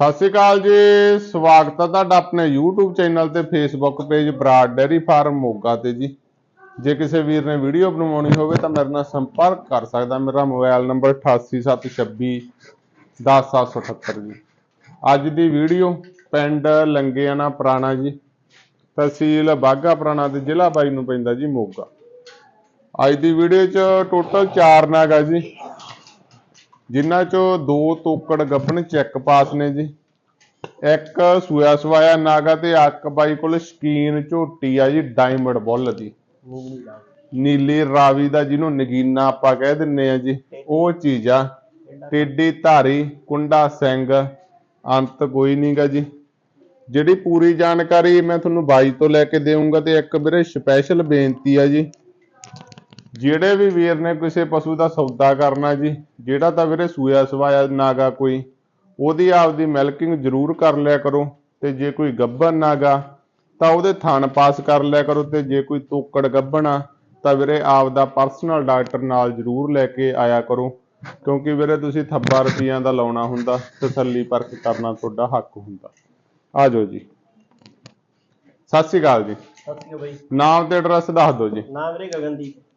ਸਤਿ ਸ਼੍ਰੀ ਅਕਾਲ ਜੀ, ਸਵਾਗਤ ਹੈ ਤੁਹਾਡਾ ਆਪਣੇ YouTube ਚੈਨਲ ਤੇ Facebook page Brar dairy farm Moga ਤੇ ਜੀ। ਜੇ ਕਿਸੇ ਵੀਰ ਨੇ ਵੀਡੀਓ ਬਣਵਾਉਣੀ ਹੋਵੇ ਤਾਂ ਮੇਰੇ ਨਾਲ ਸੰਪਰਕ ਕਰ ਸਕਦਾ, ਮੇਰਾ ਮੋਬਾਈਲ ਨੰਬਰ 8876 10778 ਜੀ। ਅੱਜ ਦੀ ਵੀਡੀਓ ਪਿੰਡ ਲੰਗੇਆਣਾ ਪੁਰਾਣਾ ਜੀ, ਤਹਿਸੀਲ ਬਾਘਾ ਪੁਰਾਣਾ ਤੇ ਜ਼ਿਲ੍ਹਾ ਬਾਈ ਨੂੰ ਪੈਂਦਾ ਜੀ ਮੋਗਾ। ਅੱਜ ਦੀ ਵੀਡੀਓ 'ਚ ਟੋਟਲ 4 ਨਾਗ ਆ ਜੀ। ਜਿਨ੍ਹਾਂ ਚੋਂ ਦੋ ਤੋਕੜ ਗੱਭਣ ਚੈੱਕ ਪਾਸ ਨੇ ਜੀ। ਇੱਕ ਸੂਆ ਸਵਾਇਆ ਨਾਗਾ ਤੇ ਅੱਕ ਬਾਈ ਕੋਲ ਸ਼ਕੀਨ ਝੋਟੀ ਆ ਜੀ ਡਾਇਮੰਡ ਬੁੱਲ ਦੀ। ਨੀਲੀ ਰਾਵੀ ਦਾ ਜਿਹਨੂੰ ਨਗੀਨਾ ਆਪਾਂ ਕਹਿ ਦਿੰਨੇ ਆ ਜੀ, ਉਹ ਚੀਜ਼ ਆ। ਟੇਡੀ ਧਾਰੀ, ਕੁੰਡਾ ਸਿੰਘ, ਅੰਤ ਕੋਈ ਨਹੀਂਗਾ ਜੀ। ਜਿਹੜੀ ਪੂਰੀ ਜਾਣਕਾਰੀ ਮੈਂ ਤੁਹਾਨੂੰ ਬਾਈ ਤੋਂ ਲੈ ਕੇ ਦੇਵਾਂਗਾ ਤੇ ਇੱਕ ਵੀਰੇ ਸਪੈਸ਼ਲ ਬੇਨਤੀ ਆ ਜੀ ਜਿਹੜੇ ਵੀ ਵੀਰ ਨੇ ਕਿਸੇ ਪਸ਼ੂ ਦਾ ਸੌਦਾ ਕਰਨਾ ਜੀ ਜਿਹੜਾ ਤਾਂ ਵੀਰੇ ਸੂਆ ਸਵਾਇਆ ਨਾਗਾ ਕੋਈ ਉਹਦੀ ਆਪਦੀ ਮਿਲਕਿੰਗ ਜ਼ਰੂਰ ਕਰ ਲਿਆ ਕਰੋ ਤੇ ਜੇ ਕੋਈ ਗੱਭਣ ਨਾਗਾ ਤਾਂ ਉਹਦੇ ਥਣ ਪਾਸ ਕਰ ਲਿਆ ਕਰੋ ਤੇ ਜੇ ਕੋਈ ਤੋਕੜ ਗੱਭਣ ਆ ਤਾਂ ਵੀਰੇ ਆਪਦਾ ਪਰਸਨਲ ਡਾਕਟਰ ਨਾਲ ਜ਼ਰੂਰ ਲੈ ਕੇ ਆਇਆ ਕਰੋ ਕਿਉਂਕਿ ਵੀਰੇ ਤੁਸੀਂ ਥੱਬਾ ਰੁਪਈਆਂ ਦਾ ਲਾਉਣਾ ਹੁੰਦਾ ਤਸੱਲੀ ਪਰਖ ਕਰਨਾ ਤੁਹਾਡਾ ਹੱਕ ਹੁੰਦਾ। ਆ ਜਾਓ ਜੀ। ਸਤਿ ਸ਼੍ਰੀ ਅਕਾਲ ਜੀ। ਸਤਿ ਸ਼੍ਰੀ ਅਕਾਲ ਬਾਈ। ਨਾਮ ਤੇ ਐਡਰੈਸ ਦੱਸ ਦਿਓ ਜੀ। ਨਾਮ ਵੀਰੇ ਗਗਨਦੀਪ।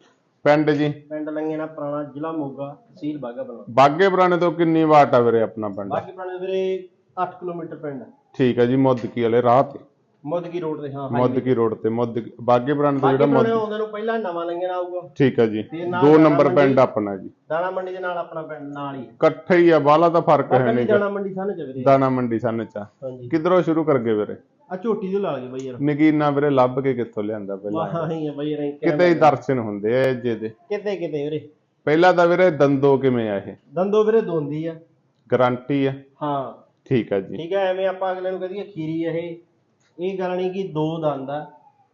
ਪਿੰਡ ਜੀ? ਪਿੰਡ ਲੰਗੇਣਾ ਪੁਰਾਣਾ ਜ਼ਿਲ੍ਹਾ ਮੋਗਾ ਤਹਿਸੀਲ ਬਾਗਾ ਬਣਾ ਬਾਗੇ ਪੁਰਾਣੇ ਤੋਂ ਕਿੰਨੀ ਵਾਟ ਆ ਵੀਰੇ ਆਪਣਾ ਪਿੰਡ? ਬਾਕੀ ਪੁਰਾਣੇ ਵੀਰੇ 8 ਕਿਲੋਮੀਟਰ ਪਿੰਡ ਹੈ। ਠੀਕ ਹੈ ਜੀ ਮੁੱਦਕੀ ਵਾਲੇ ਰਾਹ ਤੇ। ਮੁੱਦਕੀ ਰੋਡ ਤੇ ਹਾਂ ਮੁੱਦਕੀ ਰੋਡ ਤੇ ਮੁੱਦ ਬਾਗੇ ਪੁਰਾਣੇ ਤੋਂ ਜਿਹੜਾ ਪੁਰਾਣੇ ਮੁੱਦ ਆਉਂਦੇ ਨੂੰ ਪਹਿਲਾਂ ਨਵਾਂ ਲੰਗੇਣਾ ਆਊਗਾ। ਠੀਕ ਹੈ ਜੀ ਦੋ ਨੰਬਰ। ਪਿੰਡ ਆਪਣਾ ਜੀ। ਦਾਣਾ ਮੰਡੀ ਦੇ ਨਾਲ ਆਪਣਾ ਪਿੰਡ ਨਾਲ ਹੀ ਇਕੱਠੇ ਹੀ ਆ ਬਾਹਲਾ ਤਾਂ ਫ਼ਰਕ ਹੈ ਨਹੀਂ ਦਾਣਾ ਮੰਡੀ ਸਾਨੂੰ ਚ ਵੀਰੇ। ਦਾਣਾ ਮੰਡੀ ਸਨ ਚ ਕਿਧਰੋਂ ਸ਼ੁਰੂ ਕਰ ਗਏ ਵੀਰੇ? ਆ ਝੋਟੀ ਤੋਂ ਲਾ ਗਏ ਬਾਈ ਯਾਰ। ਨਗੀਨਾ ਵੀਰੇ ਲੱਭ ਕੇ ਕਿੱਥੋਂ ਲਿਆਂਦਾ ਪਹਿਲਾਂ ਵਾਹ ਹੀ ਹੈ ਬਾਈ ਯਾਰ ਐਂ ਕਿਤੇ ਹੀ ਦਰਸ਼ਨ ਹੁੰਦੇ ਆ ਜੇ ਦੇ। ਕਿਤੇ ਕਿਤੇ ਵੀਰੇ। ਪਹਿਲਾਂ ਤਾਂ ਵੀਰੇ ਦੰਦੋ ਕਿਵੇਂ ਆ ਇਹ? ਦੰਦੋ ਵੀਰੇ ਦੋਂਦੀ ਆ। ਗਾਰੰਟੀ ਆ। ਹਾਂ। ਠੀਕ ਆ ਜੀ। ਠੀਕ ਹੈ ਐਵੇਂ ਆਪਾਂ ਅਗਲੇ ਨੂੰ ਕਹਦੀਏ ਖੀਰੀ ਆ ਇਹ। ਇਹ ਗੱਲ ਨਹੀਂ ਕਿ ਦੋ ਦੰਦ ਆ।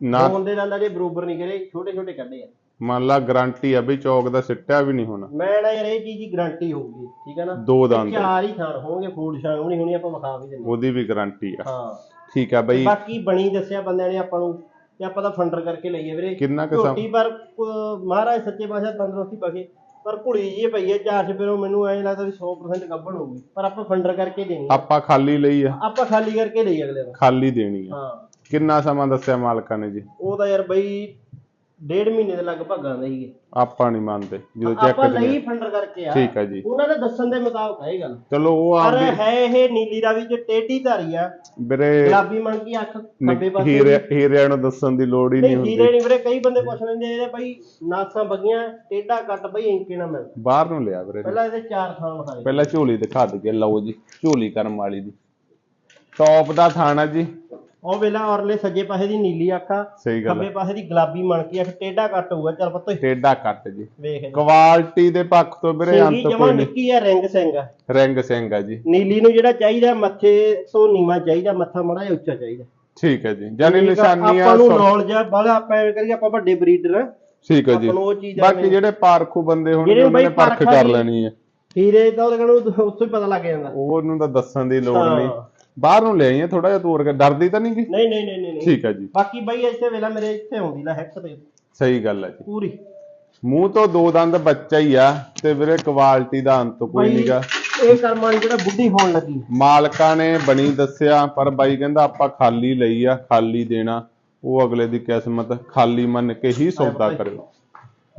ਨਾ। ਦੋ ਦੇ ਦੰਦ ਆ ਜੇ ਬਰੋਬਰ ਨਹੀਂ ਕਰੇ ਛੋਟੇ ਛੋਟੇ ਕੱਢੇ ਆ। ਮੰਨ ਲਾ ਗਾਰੰਟੀ ਆ ਵੀ ਚੌਕ ਦਾ ਸਿੱਟਿਆ ਵੀ ਨਹੀਂ ਹੋਣਾ। ਮੈਂ ਨਾ ਯਾਰ ਇਹ ਚੀਜ਼ ਦੀ ਗਾਰੰਟੀ ਹੋਊਗੀ ਠੀਕ ਹੈ ਨਾ? ਦੋ ਦੰਦ ਚਾਰ ਹੀ ਥਾਣ ਹੋਣਗੇ ਫੂਡ ਵੀ ਨਹੀਂ ਹੋਣੀ ਆਪਾਂ ਵਿਖਾ ਵੀ ਦਿੰਦੇ ਉਹਦੀ ਵੀ ਗਾਰੰਟੀ ਆ। ਹਾਂ। ਠੀਕ ਆ ਬਈ। ਬਾਕੀ ਬਣੀ ਦੱਸਿਆ ਬੰਦਿਆਂ ਨੇ ਆਪਾਂ ਨੂੰ ਤੇ ਆਪਾਂ ਤਾਂ ਫੰਡਰ ਕਰਕੇ ਲਈਏ ਵੀਰੇ। ਕਿੰਨਾ ਕੁ ਸਮ- ਝੋਟੀ ਪਰ ਅਹ, ਮਹਾਰਾਜ ਸੱਚੇ ਪਾਤਸ਼ਾਹ ਤੰਦਰੁਸਤੀ ਬਖੇ ਪਰ ਘੁਲੀ ਜੀ ਪਈ ਹੈ ਚਾਰ ਚਪੇਰੋਂ ਮੈਨੂੰ ਐਂ ਲੱਗਦਾ ਵੀ 100% ਗੱਭਣ ਹੋਊਗੀ। ਪਰ ਆਪਾਂ ਫੰਡਰ ਕਰਕੇ ਦੇਣੀ। ਆਪਾਂ ਖਾਲੀ ਲਈ ਆ। ਆਪਾਂ ਖਾਲੀ ਕਰਕੇ ਲਈ ਅਗਲੇ ਨੂੰ ਖਾਲੀ ਦੇਣੀ ਆ। ਹਾਂ। ਕਿੰਨਾ ਸਮਾਂ ਦੱਸਿਆ ਮਾਲਕਾਂ ਨੇ ਜੀ? ਉਹ ਤਾਂ ਯਾਰ ਬਈ ਡੇਢ ਮਹੀਨੇ ਦੇ ਲਗਭਗ ਆਂਦਾ ਸੀਗੇ। ਆਪਾਂ ਨਹੀਂ ਮੰਨਦੇ ਜਦੋਂ ਚੈੱਕ ਆਪਾਂ ਲਈ ਫੰਡਰ ਕਰਕੇ ਆ। ਠੀਕ ਆ ਜੀ। ਉਹਨਾਂ ਦੇ ਦੱਸਣ ਦੇ ਮੁਤਾਬਕ ਹੈ ਇਹ ਗੱਲ। ਚਲੋ ਉਹ ਪਰ ਆਪਦੀ ਹੈ ਇਹ ਨੀਲੀ ਰਾਵੀ ਚ ਟੇਢੀ ਧਾਰੀ ਆ। ਵੀਰੇ ਗੁਲਾਬੀ ਮਣਕੀ ਅੱਖ ਖੱਬੇ ਪਾਸੇ ਹੀਰੇ ਹੀਰਿਆਂ ਨੂੰ ਦੱਸਣ ਦੀ ਲੋੜ ਹੀ ਨਹੀਂ ਨਹੀਂ ਹੁੰਦੀ। ਹੀਰੇ ਨਹੀਂ ਵੀਰੇ ਕਈ ਬੰਦੇ ਪੁੱਛ ਲੈਂਦੇ ਇਹਦੇ ਬਈ ਨਾਸਾਂ ਬਗੀਆਂ ਟੇਢਾ ਕੱਟ ਬਈ ਇੰਕੇ ਨਾ ਮਿਲ। ਬਾਹਰ ਨੂੰ ਲਿਆ ਵੀਰੇ। ਪਹਿਲਾਂ ਇਹਦੇ ਚਾਰ ਥਾਂ ਵਿਖਾਏ ਪਹਿਲਾਂ ਝੋਲੀ ਦਿਖਾ ਦਈਏ ਲਓ ਜੀ ਝੋਲੀ ਕਰਮ ਵਾਲੀ ਦੀ। ਟੌਪ ਦਾ ਥਾਣਾ ਜੀ। ਉਹ ਵੇਲਾ ਔਰਲੇ ਸੱਜੇ ਪਾਸੇ ਦੀ ਨੀਲੀ ਅੱਖ ਸਹੀ ਗੱਲ ਖੱਬੇ ਪਾਸੇ ਦੀ ਗੁਲਾਬੀ ਮਣਕੀ ਅੱਖ ਟੇਢਾ ਕੱਟ ਹੋਊਗਾ ਚੱਲ ਪੱਤੋ। ਟੇਡਾ ਕੱਟ ਜੀ। ਵੇਖ। ਕੁਆਲਿਟੀ ਦੇ ਪੱਖ ਤੋਂ ਵੀਰੇ ਸਿੰਗੀ ਅੰਤ ਜਮਾ ਕੋਈ ਨਹੀਂ। ਨਿੱਕੀ ਆ ਰਿੰਗ ਸਿੰਘ ਆ। ਰਿੰਗ ਸਿੰਘ ਆ ਜੀ। ਨੀਲੀ ਨੂੰ ਜਿਹੜਾ ਚਾਹੀਦਾ ਮੱਥੇ ਤੋਂ ਨੀਵਾ ਚਾਹੀਦਾ ਮੱਥਾ ਮਾੜਾ ਜਿਹਾ ਉੱਚਾ ਚਾਹੀਦਾ। ਠੀਕ ਹੈ ਜੀ। ਜਾਨੀ ਠੀਕ ਆ, ਨਿਸ਼ਾਨੀਆਂ ਆਪਾਂ ਨੂੰ ਸੌ- ਨੌਲੇਜ ਆ ਬਾਲਾ ਆਪਾਂ ਐਵੇਂ ਕਰੀਏ ਆਪਾਂ ਵੱਡੇ ਬਰੀਡਰ ਆ। ਠੀਕ ਹੈ ਜੀ। ਆਪਾਂ ਨੂੰ ਉਹ ਚੀਜ਼ ਬਾਕੀ ਜਿਹੜੇ ਪਾਰਖੂ ਬੰਦੇ ਹੋਣਗੇ ਜਿਹੜੇ ਉਹਨਾਂ ਨੇ ਬਈ ਪਰਖ ਪਰਖ ਕਰ ਦੀ- ਲੈਣੀ ਹੈ ਹੀਰੇ ਤਾਂ ਉਹਦੇ ਕੋਲ ਉੱਥੋਂ ਹੀ ਪਤਾ ਲੱਗ ਜਾਂਦਾ। ਉਹਨੂੰ ਤਾਂ ਦੱਸਣ ਦੀ ਲੋੜ ਹਾਂ। ਬਾਹਰ ਨੂੰ ਲੈ ਆਈਏ ਥੋੜਾ ਜਿਹਾ ਤੋੜ ਕੇ ਡਰਦੀ ਤਾਂ ਨਹੀਂ ਗੀ? ਨਹੀਂ ਨਹੀਂ ਨਹੀਂ ਨਹੀਂ। ਠੀਕ ਹੈ ਜੀ। ਬਾਕੀ ਬਈ ਇੱਥੇ ਵੇਲਾ ਮੇਰੇ ਇੱਥੇ ਆਉਂਦੀ ਲੈ ਹੈਕ ਤੇ। ਸਹੀ ਗੱਲ ਹੈ ਜੀ। ਪੂਰੀ। ਮੂੰਹ ਤੋਂ ਦੋ ਦੰਦ ਬੱਚਾ ਹੀ ਆ ਤੇ ਵੀਰੇ ਕੁਆਲਿਟੀ ਦਾ ਅੰਤ ਕੋਈ ਬਈ ਨਹੀਂਗਾ ਇਹ ਕਰਮਾਂ ਦੀ ਜਿਹੜਾ ਬੁੱਢੀ ਹੋਣ ਲੱਗੀ। ਮਾਲਕਾਂ ਨੇ ਬਣੀ ਦੱਸਿਆ ਪਰ ਬਾਈ ਕਹਿੰਦਾ ਆਪਾਂ ਖਾਲੀ ਲਈ ਆ ਖਾਲੀ ਦੇਣਾ। ਉਹ ਅਗਲੇ ਦੀ ਕਿਸਮਤ ਖਾਲੀ ਮੰਨ ਕੇ ਹੀ ਸੌਦਾ ਕਰਿਓ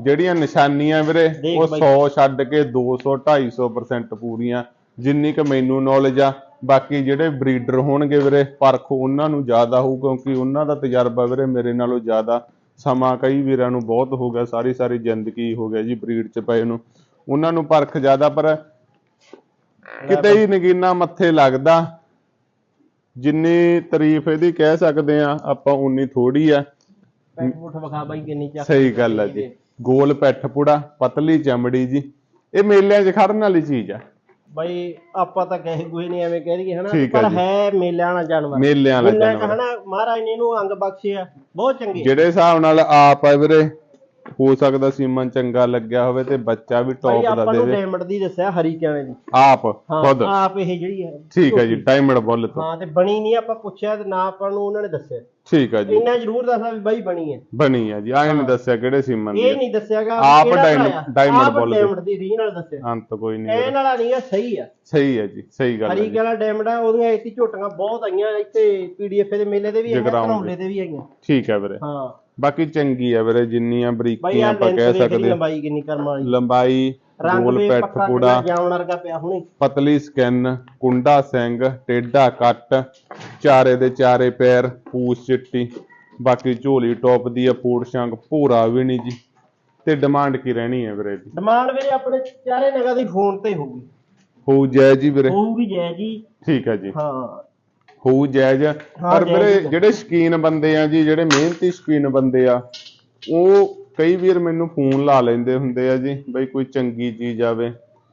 ਜਿਹੜੀਆਂ ਨਿਸ਼ਾਨੀਆਂ ਵੀਰੇ ਦੇਖ ਉਹ ਬਾਈ। 100 ਛੱਡ ਕੇ 200 250% ਪੂਰੀਆਂ। ਜਿੰਨੀ ਕਿ ਮੈਨੂੰ ਨੌਲੇਜ ਆ ਬਾਕੀ ਜਿਹੜੇ ਬਰੀਡਰ ਹੋਣਗੇ ਵੀਰੇ ਪਰਖ ਉਹਨਾਂ ਨੂੰ ਜ਼ਿਆਦਾ ਹੋਊ ਕਿਉਂਕਿ ਉਹਨਾਂ ਦਾ ਤਜਰਬਾ ਵੀਰੇ ਮੇਰੇ ਨਾਲੋਂ ਜ਼ਿਆਦਾ ਸਮਾਂ ਕਈ ਵੀਰਾਂ ਨੂੰ ਬਹੁਤ ਹੋ ਗਿਆ ਸਾਰੀ ਸਾਰੀ ਜ਼ਿੰਦਗੀ ਹੋ ਗਿਆ ਜੀ ਬਰੀਡ ਚ ਪਏ ਨੂੰ। ਉਹਨਾਂ ਨੂੰ ਪਰਖ ਜ਼ਿਆਦਾ ਪਰ ਕਿਤੇ ਹੀ ਨਗੀਨਾ ਮੱਥੇ ਲੱਗਦਾ। ਜਿੰਨੀ ਤਾਰੀਫ ਇਹਦੀ ਕਹਿ ਸਕਦੇ ਆ ਆਪਾਂ ਉਨੀ ਥੋੜੀ ਆ। ਪੈਂਟ ਪੁੱਠ ਵਿਖਾ ਬਾਈ ਕਿੰਨੀ ਚੱਕ ਸਹੀ ਗੱਲ ਆ ਜੀ। ਗੋਲ ਪੈਠ ਪੁੜਾ ਪਤਲੀ ਚਮੜੀ ਜੀ। ਇਹ ਮੇਲਿਆਂ 'ਚ ਖੜਨ ਵਾਲੀ ਚੀਜ਼ ਆ। ਬਾਈ ਆਪਾਂ ਤਾਂ ਕਹੇ ਕੋਈ ਨਹੀਂ ਐਵੇਂ ਕਹਿ ਦਈਏ ਹਨਾ? ਠੀਕ ਆ ਪਰ ਜੀ। ਹੈ ਮੇਲਿਆਂ ਵਾਲਾ ਜਾਨਵਰ। ਮੇਲਿਆਂ ਵਾਲਾ ਜਿੰਨਾ ਕੁ ਜਾਨਵਰ। ਹਨਾ ਮਹਾਰਾਜ ਨੇ ਇਹਨੂੰ ਅੰਗ ਬਖਸ਼ੇ ਆ ਬਹੁਤ ਚੰਗੇ। ਜਿਹੜੇ ਹਿਸਾਬ ਨਾਲ ਆਪ ਆ ਵੀਰੇ ਹੋ ਸਕਦਾ ਸੀਮਨ ਚੰਗਾ ਲੱਗਿਆ ਹੋਵੇ ਤੇ ਬੱਚਾ ਵੀ ਭਾਈ ਟੌਪ ਦਾ ਆਪਾਂ ਨੂੰ ਦੇਵੇ। ਡਾਇਮੰਡ ਦੀ ਦੱਸਿਆ ਹਰੀ ਕਿਵੇਂ ਦੀ? ਆਪ ਖੁਦ। ਆਪ ਇਹ ਜਿਹੜੀ ਹੈ ਠੀਕ ਹੈ ਜੀ ਡਾਇਮੰਡ ਬੁੱਲ ਤੋਂ। ਹਾਂ ਤੇ ਬਣੀ ਨਹੀਂ ਆਪਾਂ ਪੁੱਛਿਆ ਤੇ ਨਾ ਆਪਾਂ ਨੂੰ ਉਹਨਾਂ ਨੇ ਦੱਸਿਆ। ਠੀਕ ਹੈ ਜੀ। ਇੰਨਾ ਜ਼ਰੂਰ ਦੱਸਣਾ ਵੀ ਬਾਈ ਬਣੀ ਹੈ। ਬਣੀ ਹੈ ਜੀ ਆਏ ਨਹੀਂ ਦੱਸਿਆ ਕਿਹੜੇ ਸੀਮਨ ਦੀ ਇਹ ਹੈ। ਨਹੀਂ ਦੱਸਿਆਗਾ ਆਪ ਡਾਇਮੰਡ- ਡਾਇਮੰਡ ਬੁੱਲ ਦੇ। ਡਾਇਮੰਡ ਦੀ ਰੀ ਨਾਲ ਦੱਸਿਆ। ਅੰਤ ਕੋਈ ਨਹੀਂ ਇਹ ਨਾਲਾ ਨਹੀਂ ਆ ਸਹੀ ਆ ਸਹੀ ਹੈ ਜੀ ਸਹੀ ਗੱਲ ਹੈ ਹਰੀ ਜੀ। ਵਾਲਾ ਡਾਇਮੰਡ ਆ ਉਹਦੀਆਂ ਇੱਥੇ ਝੋਟੀਆਂ ਬਹੁਤ ਆਈਆਂ ਇੱਥੇ ਪੀਡੀਐਫ ਦੇ ਮੇਲੇ ਤੇ ਵੀ ਆਈਆਂ ਜਗਰਾਉਂ ਦੇ। ਘਰੌਂਡੇ ਤੇ ਵੀ ਆਈਆਂ ਠੀਕ ਹੈ ਵੀਰੇ। ਹਾਂ। ਬਾਕੀ ਚੰਗੀ ਹੈ ਵੀਰੇ ਜਿੰਨੀਆਂ ਬਾਈ ਬਰੀਕੀਆਂ ਆ ਆਪਾਂ ਲੈਂਸ ਕਹਿ ਸਕਦੇ ਲੰਬਾਈ ਕਿੰਨੀ ਕਰਮ ਵਾਲੀ। ਲੰਬਾਈ ਰੰਗ ਗੋਲ ਵੀ ਪੈਟ ਪੱਕਾ ਪੂੜਾ ਕਿੰਨਾ ਜਾਮਣ ਵਰਗਾ ਪਿਆ ਹੁਣੇ। ਪਤਲੀ ਸਕਿਨ ਕੁੰਡਾ ਸਿੰਘ ਟੇਢਾ ਕੱਟ ਚਾਰੇ ਦੇ ਚਾਰੇ ਪੈਰ ਪੂਛ ਚਿੱਟੀ। ਬਾਕੀ ਝੋਲੀ ਟੌਪ ਦੀ ਆ ਪੂੜ ਸ਼ੰਗ ਪੂਰਾ ਵੀ ਨਹੀਂ ਜੀ। ਤੇ ਡਿਮਾਂਡ ਕੀ ਰਹਿਣੀ ਹੈ ਵੀਰੇ ਦੀ ਡਿਮਾਂਡ ਵੀਰੇ ਆਪਣੇ ਚਾਰੇ ਨਗਾ ਦੀ ਫੋਨ ਤੇ ਹੋਊਗੀ। ਹੋਊ ਜਾਇਜ਼ ਜੀ ਵੀਰੇ। ਹੋਊਗੀ ਜੈ ਜੀ। ਠੀਕ ਹੈ ਜੀ। ਹਾਂ। ਹੋਊ ਜਾਇਜ਼ ਪਰ ਜਾਇਜ਼ ਵੀਰੇ ਹੀ ਆ। ਜਿਹੜੇ ਸ਼ਕੀਨ ਬੰਦੇ ਆ ਜੀ ਜਿਹੜੇ ਮਿਹਨਤੀ ਸ਼ਕੀਨ ਬੰਦੇ ਆ ਉਹ ਕਈ ਵੀਰ ਮੈਨੂੰ ਫੋਨ ਲਾ ਲੈਂਦੇ ਹੁੰਦੇ ਆ ਜੀ ਬਈ ਕੋਈ ਚੰਗੀ ਚੀਜ਼ ਆਵੇ।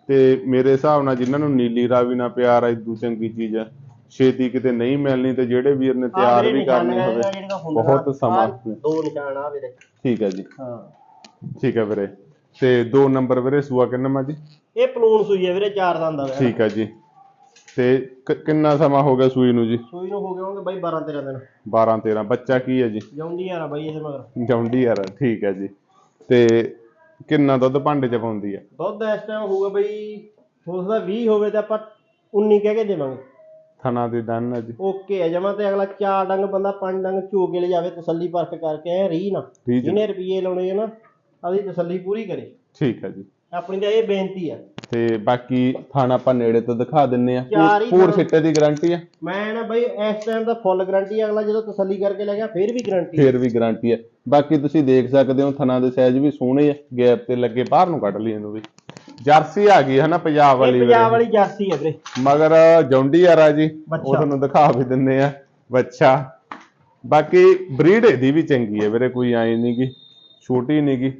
ਤੇ ਮੇਰੇ ਹਿਸਾਬ ਨਾਲ ਜਿਨ੍ਹਾਂ ਨੂੰ ਨੀਲੀ ਰਾਵੀ ਨਾਲ ਪਿਆਰ ਆ ਇਦੂ ਚੰਗੀ ਚੀਜ਼ ਆ। ਛੇਤੀ ਕਿਤੇ ਨਹੀਂ ਮਿਲਣੀ ਤੇ ਜਿਹੜੇ ਵੀਰ ਨੇ ਤਿਆਰ ਵੀ ਕਰਨੀ ਹੋਵੇ ਬਹੁਤ ਸਮਾਂ ਦੋ ਨਿਸ਼ਾਨ ਆ ਵੀਰੇ। ਠੀਕ ਹੈ ਜੀ। ਹਾਂ। ਠੀਕ ਹੈ ਵੀਰੇ। ਤੇ ਦੋ ਨੰਬਰ ਵੀਰੇ ਸੂਆ ਕਿੰਨਾ ਮਾ ਜੀ? ਇਹ ਪਲੂਨ ਸੂਈ ਹੈ ਵੀਰੇ ਚਾਰ ਦੰਦ ਦਾ। ਠੀਕ ਹੈ ਜੀ। ਤੇ ਕ- ਕਿੰਨਾ ਸਮਾਂ ਹੋ ਗਿਆ ਸੂਈ ਨੂੰ ਜੀ? ਸੂਈ ਨੂੰ ਹੋ ਗਏ ਹੋਣਗੇ ਬਾਈ 12 13 ਦਿਨ। 12 13 ਬੱਚਾ ਕੀ ਹੈ ਜੀ? ਜਾਉਂਦੀ ਯਾਰ ਆ ਬਾਈ ਇਹਦੇ ਮਗਰ। ਜੌਂਡੀ ਯਾਰ ਠੀਕ ਹੈ ਜੀ। ਤੇ ਕਿੰਨਾ ਦੁੱਧ ਭਾਂਡੇ ਚ ਪਾਉਂਦੀ ਹੈ? ਦੁੱਧ ਇਸ ਟਾਈਮ ਹੋਊਗਾ ਬਈ ਹੋ ਸਕਦਾ 20 ਹੋਵੇ ਤੇ ਆਪਾਂ 19 ਕਹਿ ਕੇ ਦੇਵਾਂਗੇ। ਥਣਾ ਦੀ ਦਨ ਹੈ ਜੀ। ਓਕੇ ਹੈ ਜਮਾ ਤੇ ਅਗਲਾ ਚਾਰ ਡੰਗ ਬੰਦਾ ਪੰਜ ਡੰਗ ਚੋ ਕੇ ਲੈ ਜਾਵੇ ਤਸੱਲੀ ਪਰਖ ਕਰਕੇ ਐ ਰੀ ਨਾ। ਠੀਕ ਹੈ। ਜਿਹਨੇ ਰੁਪਏ ਲਾਉਣੇ ਆ ਨਾ ਆਦੀ ਤਸੱਲੀ ਪੂਰੀ ਕਰੇ। ਠੀਕ ਹੈ ਜੀ। ਆਪਣੀ ਤਾਂ ਇਹ ਬੇਨਤੀ ਆ ਤੇ ਬਾਕੀ ਥਾਣਾ ਆਪਾਂ ਨੇੜੇ ਤੋਂ ਦਿਖਾ ਦਿੰਨੇ ਆ। ਚਾਰ ਹੀ ਪੂਰ ਥਾਣਾ- ਸਿੱਟੇ ਦੀ ਗਾਰੰਟੀ ਆ। ਮੈਂ ਨਾ ਬਈ ਇਸ ਟਾਈਮ ਦਾ ਫੁੱਲ ਗਾਰੰਟੀ ਅਗਲਾ ਜਦੋਂ ਤਸੱਲੀ ਕਰਕੇ ਲੈ ਗਿਆ ਫੇਰ ਵੀ ਗਾਰੰਟੀ ਫੇਰ ਵੀ ਗਾਰੰਟੀ ਹੈ ਬਾਕੀ ਤੁਸੀਂ ਦੇਖ ਸਕਦੇ ਹੋ ਥਣਾ ਦੇ ਸਾਈਜ਼ ਵੀ ਸੋਹਣੇ ਆ ਗੈਪ ਤੇ ਲੱਗੇ ਬਾਹਰ ਨੂੰ ਕੱਢ ਲਈ ਇਹਨੂੰ ਵੀ। ਜਰਸੀ ਆ ਗਈ ਹੈ ਨਾ ਪੰਜਾਬ ਇਹ ਵਾਲੀ ਪੰਜਾਬ। ਵਾਲੀ ਜਰਸੀ ਹੈ ਵੀਰੇ। ਮਗਰ ਜੌਂਡੀ ਯਾਰ ਆ ਜੀ ਬੱਚਾ। ਉਹ ਤੁਹਾਨੂੰ ਦਿਖਾ ਵੀ ਦਿੰਨੇ ਆ। ਬੱਚਾ। ਬਾਕੀ ਬਰੀਡ ਇਹਦੀ ਵੀ ਚੰਗੀ ਹੈ ਵੀਰੇ ਕੋਈ ਆਈ ਨਹੀਂਗੀ ਛੋਟੀ ਨਹੀਂਗੀ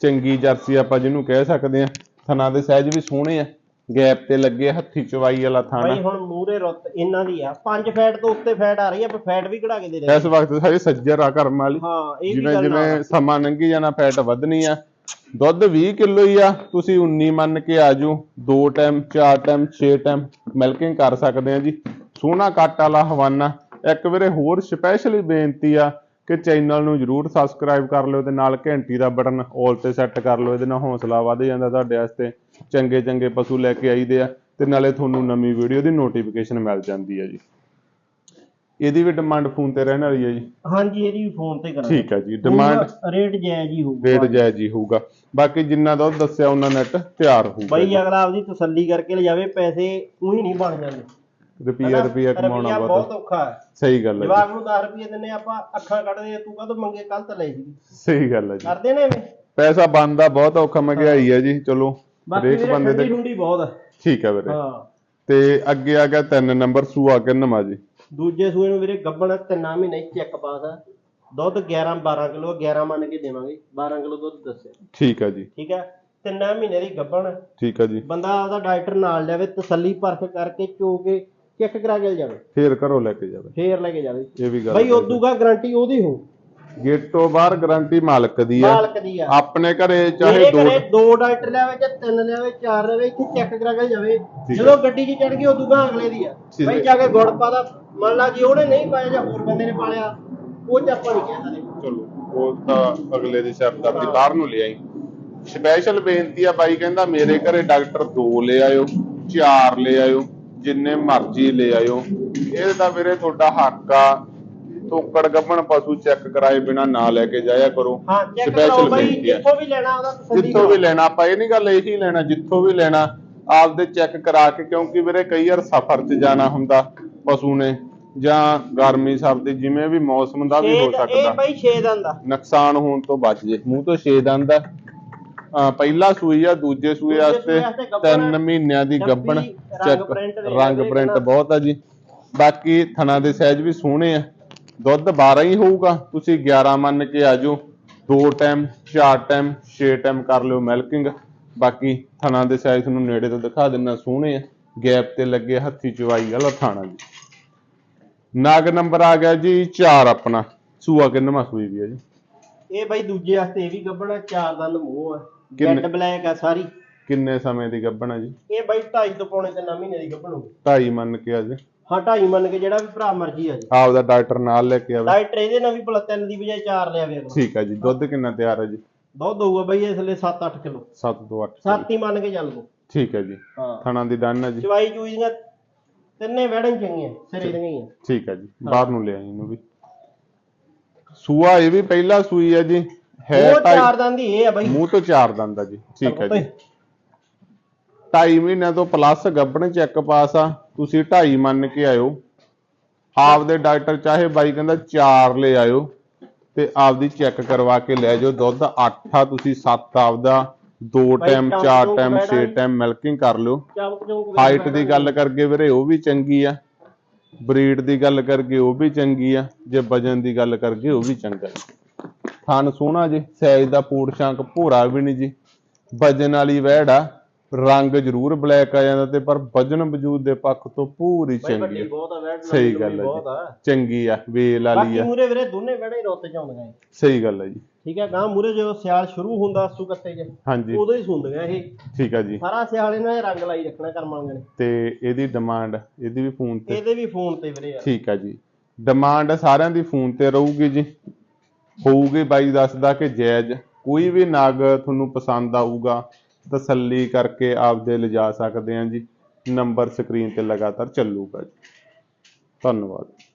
ਚੰਗੀ ਜਰਸੀ ਆਪਾਂ ਜਿਹਨੂੰ ਕਹਿ ਸਕਦੇ ਆ। ਥਣਾ ਦੇ ਸਾਈਜ਼ ਵੀ ਸੋਹਣੇ ਆ। ਗੈਪ ਤੇ ਲੱਗੇ ਹੱਥੀ ਚਵਾਈ ਵਾਲਾ ਥਾਣਾ। ਬਈ ਹੁਣ ਮੂਰੇ ਰੁੱਤ ਇਹਨਾਂ ਦੀ ਆ। 5 ਫੈਟ ਤੋਂ ਉੱਤੇ ਫੈਟ ਆ ਰਹੀ ਆ ਆਪਾਂ ਫੈਟ ਵੀ ਕਢਾ ਕੇ ਦੇ ਰਹੇ ਇਸ ਵਕਤ ਸਾਰੇ ਸੱਜਰ ਆ ਘਰਮ ਵਾਲੀ। ਹਾਂ ਇਹ ਵੀ ਜਿਵੇਂ ਜਿਵੇਂ ਸਮਾਂ ਲੰਘੀ ਜਾਣਾ ਫੈਟ ਵਧਣੀ ਆ। ਦੁੱਧ 20 ਕਿਲੋ ਹੀ ਆ। ਤੁਸੀਂ 19 ਮੰਨ ਕੇ ਆਜੋ ਦੋ ਟਾਈਮ ਚਾਰ ਟਾਈਮ 6 ਟਾਈਮ ਮਿਲਕਿੰਗ ਕਰ ਸਕਦੇ ਆ ਜੀ। ਸੋਹਣਾ ਕੱਟ ਵਾਲਾ ਹਵਾਨਾ। ਇੱਕ ਵੀਰੇ ਹੋਰ ਸਪੈਸ਼ਲੀ ਬੇਨਤੀ ਆ ਕਿ ਚੈਨਲ ਨੂੰ ਜਰੂਰ ਸਬਸਕ੍ਰਾਈਬ ਕਰ ਲਿਓ ਤੇ ਨਾਲ ਘੰਟੀ ਦਾ ਬਟਨ ਆਲ ਤੇ ਸੈੱਟ ਕਰ ਲਿਓ ਇਹਦੇ ਨਾਲ ਹੌਸਲਾ ਵਧ ਜਾਂਦਾ ਤੁਹਾਡੇ ਵਾਸਤੇ ਚੰਗੇ ਚੰਗੇ ਪਸ਼ੂ ਲੈ ਕੇ ਆਈਦੇ ਆ ਤੇ ਨਾਲੇ ਤੁਹਾਨੂੰ ਨਵੀਂ ਵੀਡੀਓ ਦੀ ਨੋਟੀਫਿਕੇਸ਼ਨ ਮਿਲ ਜਾਂਦੀ ਹੈ ਜੀ। ਇਹਦੀ ਵੀ ਡਿਮਾਂਡ ਫੋਨ ਤੇ ਰਹਿਣ ਵਾਲੀ ਹੈ ਜੀ। ਹਾਂਜੀ ਇਹਦੀ ਵੀ ਫੋਨ ਤੇ ਕਰਾਂਗੇ। ਠੀਕ ਹੈ ਜੀ ਡਿਮਾਂਡ ਰੇਟ ਜਾਇਜ਼ ਹੀ ਹੋਊਗਾ। ਰੇਟ ਜਾਇਜ਼ ਹੀ ਹੋਊਗਾ। ਬਾਕੀ ਜਿੰਨਾ ਦੁੱਧ ਦੱਸਿਆ ਉਹਨਾਂ ਨੈਟ ਤਿਆਰ ਹੋਊਗਾ ਬਈ ਅਗਲਾ ਆਪਦੀ ਤਸੱਲੀ ਕਰਕੇ ਲੈ ਜਾਵੇ ਪੈਸੇ ਉਹੀ ਨਹੀਂ ਬਣ ਜਾਂਦੇ। ਰੁਪਿਆ ਰੁਪਿਆ ਕਮਾਉਣਾ ਬਹੁਤ। ਔਖਾ ਹੈ। ਸਹੀ ਗੱਲ ਹੈ ਜਵਾਕ ਨੂੰ 10 ਰੁਪਏ ਦਿੰਨੇ ਆਪਾਂ ਅੱਖਾਂ ਕੱਢਦੇ ਤੂੰ ਕਦੋਂ ਮੰਗੇ ਕੱਲ ਤਾਂ ਲੈ ਜੀ। ਸਹੀ ਗੱਲ ਹੈ ਜੀ। ਕਰਦੇ ਨੇ ਐਵੇਂ? ਪੈਸਾ ਬਣਦਾ ਬਹੁਤ ਔਖਾ ਮਹਿੰਗਾਈ ਹੈ ਜੀ ਚਲੋ। ਬਾਕੀ ਹਰੇਕ ਬੰਦੇ ਦੇ ਠੁੰਡੀ ਬਹੁਤ ਹੈ। ਠੀਕ ਹੈ ਵੀਰੇ। ਹਾਂ। ਤੇ ਅੱਗੇ ਆ ਗਿਆ ਤਿੰਨ ਨੰਬਰ ਸੂਆ ਕਿੰਨਵਾ ਜੀ। ਦੂਜੇ ਸੂਏ ਨੂੰ ਵੀਰੇ ਗੱਬਣ ਤਿੰਨਾਂ ਮਹੀਨੇ ਚੈੱਕ ਪਾਸ ਆ। ਦੁੱਧ 11 12 ਕਿਲੋ 11 ਮੰਨ ਕੇ ਦੇਵਾਂਗੇ। 12 ਕਿਲੋ ਦੁੱਧ ਦੱਸਿਆ। ਠੀਕ ਹੈ ਜੀ। ਠੀਕ ਹੈ? ਤਿੰਨਾਂ ਮਹੀਨੇ ਦੀ ਗੱਬਣ ਠੀਕ ਹੈ ਜੀ। ਬੰਦਾ ਆਪਦਾ ਡਾਕਟਰ ਨਾਲ ਲਿਆਵੇ ਤਸੱਲੀ ਪਰਖ ਕਰਕੇ ਚੋ ਕੇ ਚੈੱਕ ਕਰਾ ਕੇ ਜਾਵੇ? ਫੇਰ ਘਰੋਂ ਲੈ ਕੇ ਜਾਵੇ। ਫੇਰ ਲੈ ਕੇ ਜਾਵੇ। ਇਹ ਵੀ ਗੱਲ ਬਈ ਉਦੋਂ ਦਾ ਗਾਰੰਟੀ ਉਹਦੀ ਹੋ ਗੇਟ ਤੋਂ ਬਾਹਰ ਗਾਰੰਟੀ ਮਾਲਕ ਦੀ ਆ। ਮਾਲਕ ਦੀ ਆ। ਆਪਣੇ ਘਰੇ ਚਾਹੇ ਦੋ ਘਰੇ ਦੋ ਡਾਕਟਰ ਲਿਆਵੇ ਜਾਂ ਤਿੰਨ ਲਿਆਵੇ ਚਾਰ ਲਿਆਵੇ ਇੱਥੇ ਚੈੱਕ ਕਰਾ ਕੇ ਜਾਵੇ। ਜਦੋਂ ਗੱਡੀ 'ਚ ਚੜ ਗਈ ਉਦੋਂ ਗਾ ਅਗਲੇ ਦੀ ਆ। ਬਈ। ਜਾ ਕੇ ਗੁੜ ਪਾ ਦਾ। ਮੰਨ ਲਾ ਜੀ ਉਹਨੇ ਨਹੀਂ ਪਾਇਆ ਜਾਂ ਹੋਰ ਬੰਦੇ ਨੇ ਪਾਲਿਆ ਉਹ ਚ ਆਪਾਂ ਨਹੀਂ ਕਹਿ ਸਕਦੇ। ਚਲੋ ਉਹ ਤਾਂ ਅਗਲੇ ਦੀ ਸਰਦਾਰ ਦੀ ਬਾਹਰ ਨੂੰ ਲੈ ਆਈ ਸਪੈਸ਼ਲ ਬੇਨਤੀ ਆ ਬਾਈ ਕਹਿੰਦਾ ਮੇਰੇ ਘਰੇ ਡਾਕਟਰ ਦੋ ਲੈ ਆਇਓ ਚਾਰ ਲੈ ਆਇਓ। ਜਿੰਨੇ ਮਰਜ਼ੀ ਲੈ ਆਇਓ। ਇਹ ਤਾਂ ਵੀਰੇ ਤੁਹਾਡਾ ਹੱਕ ਆ। ਤੋਕੜ ਗੱਭਣ ਪਸ਼ੂ ਚੈੱਕ ਕਰਾਏ ਬਿਨਾ ਨਾ ਲੈ ਕੇ ਜਾਇਆ ਕਰੋ। ਹਾਂ ਚੈੱਕ ਬਈ। ਜਿੱਥੋਂ ਵੀ ਲੈਣਾ ਉਹਦਾ ਤਸੱਲੀ ਜਿੱਥੋਂ ਵੀ ਲੈਣਾ ਆਪਾਂ ਇਹ ਨਹੀਂ ਗੱਲ ਇਹੀ ਲੈਣਾ ਜਿੱਥੋਂ ਵੀ ਲੈਣਾ ਆਪਦੇ ਚੈੱਕ ਕਰਾ ਕੇ ਕਿਉਂਕਿ ਵੀਰੇ ਕਈ ਵਾਰ ਸਫ਼ਰ 'ਚ ਜਾਣਾ ਹੁੰਦਾ ਪਸ਼ੂ ਨੇ ਜਾਂ ਗਰਮੀ ਸਰਦੀ ਜਿਵੇਂ ਵੀ ਮੌਸਮ ਦਾ ਵੀ ਹੋ ਛੇ ਦਾ- ਇਹ ਸਕਦਾ ਬਈ 6 ਦਿਨ ਦਾ ਨੁਕਸਾਨ ਹੋਣ ਤੋਂ ਬਚ ਜੇ। ਮੂੰਹ ਤੋਂ ਛੇ ਦੰਦ ਆ। ਅਹ ਪਹਿਲਾ ਸੂਈ ਆ ਦੂਜੇ ਦੂਜੇ ਵਾਸਤੇ ਤਿੰਨ ਮਹੀਨਿਆਂ ਦੀ ਗੱਬਣ ਚੈੱਕ ਦੇ ਰੰਗ ਪ੍ਰਿੰਟ। ਬਹੁਤ ਆ ਜੀ। ਬਾਕੀ ਥਣਾ ਦੇ ਸਾਈਜ਼ ਵੀ ਸੋਹਣੇ ਆ। ਦੁੱਧ 12 ਹੀ ਹੋਊਗਾ ਤੁਸੀਂ 11 ਮੰਨ ਕੇ ਆਜੋ ਦੋ ਟਾਈਮ ਚਾਰ ਟਾਈਮ ਛੇ ਟਾਈਮ ਕਰ ਲਿਓ ਮਿਲਕਿੰਗ ਬਾਕੀ ਥਣਾ ਦੇ ਸਾਈਜ਼ ਤੁਹਾਨੂੰ ਨੇੜੇ ਤੋਂ ਦਿਖਾ ਦਿੰਨਾ ਸੋਹਣੇ ਆ। ਗੈਪ ਤੇ ਲੱਗੇ ਹੱਥੀ ਚਵਾਈ ਵਾਲਾ ਥਾਣਾ ਜੀ। ਨਾਗ ਨੰਬਰ ਆ ਗਿਆ ਜੀ 4 ਆਪਣਾ। ਸੂਆ ਕਿੰਨਵਾਂ ਸੂਈ ਵੀ ਆ ਜੀ? ਇਹ ਬਾਈ ਦੂਜੇ ਵਾਸਤੇ ਇਹ ਵੀ ਗੱਬਣਾ ਚਾਰ ਦੰਦ ਮੂੰਹ ਆ। ਕਿੰਨੇ- ਜੈਡ ਬਲੈਕ ਆ ਸਾਰੀ। ਕਿੰਨੇ ਸਮੇਂ ਦੀ ਗੱਭਣ ਹੈ ਜੀ? ਇਹ ਬਾਈ 2.5 ਤੋਂ ਪੌਣੇ 3 ਮਹੀਨੇ ਦੀ ਗੱਬਣ ਹੋਊਗੀ ਢਾਈ ਮੰਨ ਕੇ ਅੱਜ? ਹਾਂ 2.5 ਮੰਨ ਕੇ ਜਿਹੜਾ ਵੀ ਭਰਾ ਮਰਜ਼ੀ ਆ ਜੀ। ਆਪਦਾ ਡਾਕਟਰ ਨਾਲ ਲੈ ਕੇ ਆਵੇ। ਡਾਈਟਰ ਇਹਦੇ ਨਾਲ ਵੀ ਭਲਾ ਤਿੰਨ ਦੀ ਬਜਾਏ ਚਾਰ ਲਿਆਵੇ ਅਗਲਾ। ਠੀਕ ਹੈ ਜੀ ਦੁੱਧ ਕਿੰਨਾ ਤਿਆਰ ਹੈ ਜੀ? ਦੁੱਧ ਦਊਗਾ ਬਾਈ ਇਸ ਲਈ 7-8 ਕਿਲੋ। 7 ਤੋਂ 8 ਸੱਤ ਹੀ ਮੰਨ ਕੇ ਚੱਲ ਲਓ ਠੀਕ ਹੈ ਜੀ ਹਾਂ। ਥਣਾ ਦੀ ਡਨ ਹੈ ਜੀ। ਚਵਾਈ ਚੂਈ ਦੀਆਂ ਤਿੰਨੇ ਵੜਾਂ ਚੰਗੀਆਂ ਸਿਰੇ ਦੀਆਂ। ਹੀ ਆ ਠੀਕ ਹੈ। ਜੀ ਬਾਹਰ ਨੂੰ ਲੈ ਆਈ ਇਹਨੂੰ ਵੀ। ਸੂਆ ਇਹ ਵੀ ਪਹਿਲਾ ਸੂਈ ਹੈ ਜੀ। ਹੈ ਉਹ ਢਾਈ ਚਾਰ ਦੰਦ ਹੀ ਇਹ ਆ ਬਾਈ। ਮੂੰਹ ਤੋਂ ਚਾਰ ਦੰਦ ਆ ਜੀ। ਠੀਕ ਹੈ ਜੀ। ਢਾਈ ਮਹੀਨਿਆਂ ਤੋਂ ਪਲੱਸ ਗੱਭਣ ਚੈੱਕ ਪਾਸ ਆ। ਤੁਸੀਂ ਢਾਈ ਮੰਨ ਕੇ ਆਇਓ। ਆਪਦੇ ਡਾਕਟਰ ਚਾਹੇ ਬਾਈ ਕਹਿੰਦਾ ਚਾਰ ਲੈ ਆਇਓ ਤੇ ਆਪਦੀ ਚੈੱਕ ਕਰਵਾ ਕੇ ਲੈ ਜਾਓ ਦੁੱਧ 8 ਆ ਤੁਸੀਂ 7 ਆਪਦਾ। ਦੋ ਬਾਈ ਟਾਈਮ ਚੌਂਕ ਚਾਰ ਚੌਂਕ ਟਾਈਮ ਬੈਠਾ 6 ਜੀ। ਟਾਈਮ ਮਿਲਕਿੰਗ ਕਰ ਲਿਓ। ਚੌਂਕ ਚੌਂਕ ਹਾਈਟ ਦੀ ਗੱਲ ਕਰਕੇ ਵੀਰੇ ਉਹ ਵੀ ਚੰਗੀ ਆ। ਬਰੀਡ ਦੀ ਗੱਲ ਕਰਕੇ ਉਹ ਵੀ ਚੰਗੀ ਆ। ਜੇ ਵਜਨ ਦੀ ਗੱਲ ਕਰਕੇ ਉਹ ਵੀ ਚੰਗਾ ਹੈ ਥਣ ਸੋਹਣਾ ਜੀ ਸਾਈਜ਼ ਦਾ ਪੂੜ ਸ਼ਾਂਕ ਭੋਰਾ ਵੀ ਨਹੀਂ ਜੀ। ਵਜਨ ਵਾਲੀ ਵਹਿੜ ਆ ਰੰਗ ਜ਼ਰੂਰ ਬਲੈਕ ਆ ਜਾਂਦਾ ਤੇ ਪਰ ਵਜਨ ਵਜੂਦ ਦੇ ਪੱਖ ਤੋਂ ਪੂਰੀ ਚੰਗੀ ਆ ਸਹੀ ਗੱਲ ਹੈ ਜੀ। ਚੰਗੀ ਆ ਵੇਲ ਵਾਲੀ ਆ। ਮੂਰੇ ਵੀਰੇ ਦੋਨੇ ਵੜੇ ਹੀ ਰੁੱਤ ਆਉਂਦੀਆਂ ਇਹ। ਸਹੀ ਗੱਲ ਹੈ ਜੀ। ਠੀਕ ਹੈ ਗਾਂ ਮੂਰੇ ਜਦੋਂ ਸਿਆਲ ਸ਼ੁਰੂ ਹੁੰਦਾ ਸੂ ਕੱਤੇ ਚ ਹਾਂਜੀ। ਉਦੋਂ ਹੀ ਸੁੰਦੀਆਂ ਇਹ। ਠੀਕ ਆ ਜੀ। ਸਾਰਾ ਸਿਆਲ ਇਹਨਾਂ ਨੇ ਰੰਗ ਲਾਈ ਰੱਖਣਾ ਕਰਮਾਂਗੇ ਨੇ। ਤੇ ਇਹਦੀ ਡਿਮਾਂਡ ਇਹਦੀ ਵੀ ਫੋਨ ਤੇ। ਇਹਦੇ ਵੀ ਫੋਨ ਤੇ ਵੀਰੇ ਆ। ਠੀਕ ਆ ਜੀ। ਡਿਮਾਂਡ ਸਾਰਿਆਂ ਦੀ ਫੋਨ ਤੇ ਰਹੂਗੀ ਜੀ। ਹੋਊਗੀ ਬਾਈ ਦੱਸਦਾ ਕਿ ਜਾਇਜ਼। ਕੋਈ ਵੀ ਨਾਗ ਤੁਹਾਨੂੰ ਪਸੰਦ ਆਊਗਾ, ਤਸੱਲੀ ਕਰਕੇ ਆਪਦੇ ਲਿਜਾ ਸਕਦੇ ਆ ਜੀ। ਨੰਬਰ ਸਕਰੀਨ ਤੇ ਲਗਾਤਾਰ ਚੱਲੂਗਾ ਜੀ। ਧੰਨਵਾਦ।